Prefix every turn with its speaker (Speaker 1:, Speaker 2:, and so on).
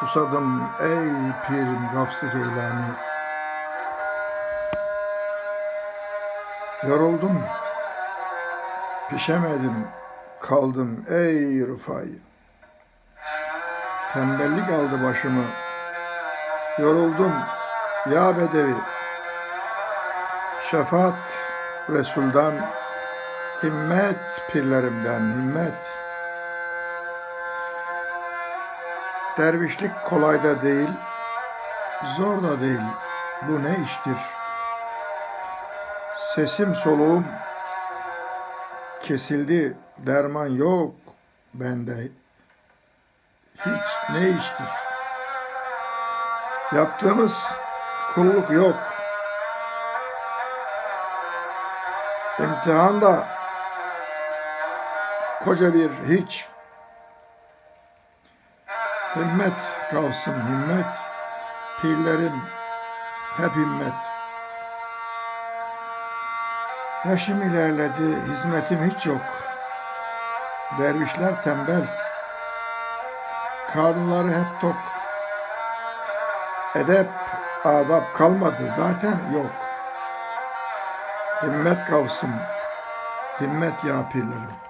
Speaker 1: Susadım ey pirim gafsı geylani. Yoruldum, pişemedim, kaldım ey Rıfai. Tembellik aldı başımı, yoruldum ya Bedevi. Şefaat Resul'dan, himmet pirlerimden, himmet. Dervişlik kolay da değil, zor da değil. Bu ne iştir? Sesim soluğum kesildi, derman yok bende. Hiç ne iştir? Yaptığımız kulluk yok. İmtihan da koca bir hiç. Himmet kalsın himmet. Pirlerim hep himmet. Yaşım ilerledi, hizmetim hiç yok. Dervişler tembel. Karnları hep tok. Edep, adap kalmadı zaten yok. Himmet kalsın. Himmet ya pirlerim.